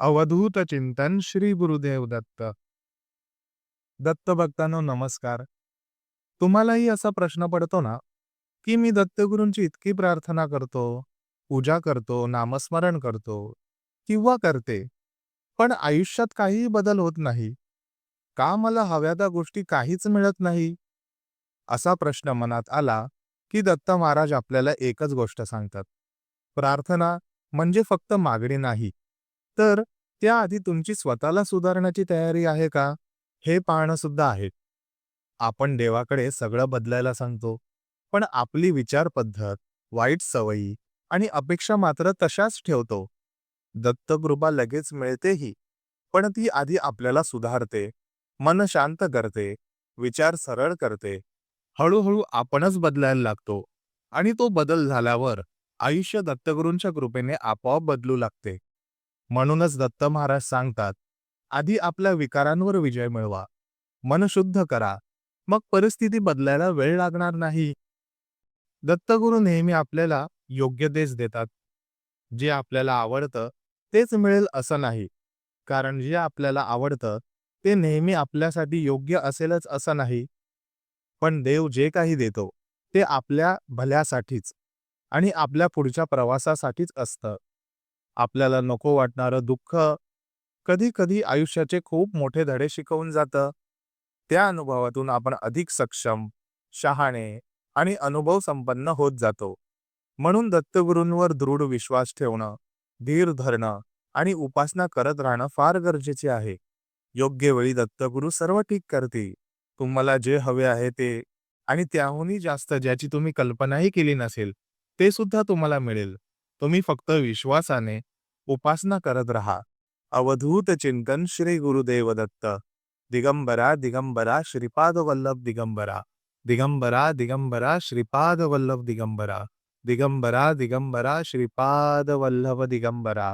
अवधूत चिंतन श्री गुरुदेव दत्त. दत्त भक्तांनो नमस्कार. तुम्हालाही असा प्रश्न पडतो ना की मी दत्तगुरूंची इतकी प्रार्थना करतो पूजा करतो नामस्मरण करतो किंवा करते पण आयुष्यात काहीही बदल होत नाही का मला हव्या त्या गोष्टी काहीच मिळत नाही? असा प्रश्न मनात आला की दत्त महाराज आपल्याला एकच गोष्ट सांगतात. प्रार्थना म्हणजे फक्त मागणी नाही तर त्याआधी तुमची स्वतःला सुधारण्याची तयारी आहे का? हे पाहणं सुद्धा आहे. आपण देवाकडे सगळं बदलायला सांगतो पण आपली विचार पद्धत वाईट सवयी आणि अपेक्षा मात्र तशाच ठेवतो. दत्तकृपा लगेच मिळतेही पण ती आधी आपल्याला सुधारते मन शांत करते विचार सरळ करते. हळूहळू आपणच बदलायला लागतो आणि तो बदल झाल्यावर आयुष्य दत्तगुरूंच्या कृपेने आपोआप बदलू लागते. म्हणूनच दत्त महाराज सांगतात आधी आपल्या विकारांवर विजय मिळवा. मन शुद्ध करा. मग परिस्थिती बदलायला वेळ लागणार नाही. दत्तगुरू नेहमी आपल्याला योग्य देश देतात. जे आपल्याला आवडतं तेच मिळेल असं नाही. कारण जे आपल्याला आवडतं ते नेहमी आपल्यासाठी योग्य असेलच असं नाही. पण देव जे काही देतो ते आपल्या भल्यासाठीच आणि आपल्या पुढच्या प्रवासासाठीच असतं. आपल्याला नको वाटणारं दुःख कधी कधी आयुष्याचे खूप मोठे धडे शिकवून जातं. त्या अनुभवातून आपण अधिक सक्षम शहाणे आणि अनुभव संपन्न होत जातो. म्हणून दत्तगुरूंवर दृढ विश्वास ठेवणं धीर धरणं आणि उपासना करत राहणं फार गरजेचे आहे. योग्य वेळी दत्तगुरू सर्व ठीक करतील. तुम्हाला जे हवे आहे ते आणि त्याहूनही जास्त ज्याची तुम्ही कल्पनाही केली नसेल ते सुद्धा तुम्हाला मिळेल. तुम्ही फक्त विश्वासाने उपासना करत राहा अवधूत चिंतन श्री गुरुदेव दत्त दिगंबरा दिगंबरा श्रीपाद वल्लभ दिगंबरा दिगंबरा दिगंबरा श्रीपाद वल्लभ दिगंबरा दिगंबरा दिगंबरा श्रीपाद वल्लभ दिगंबरा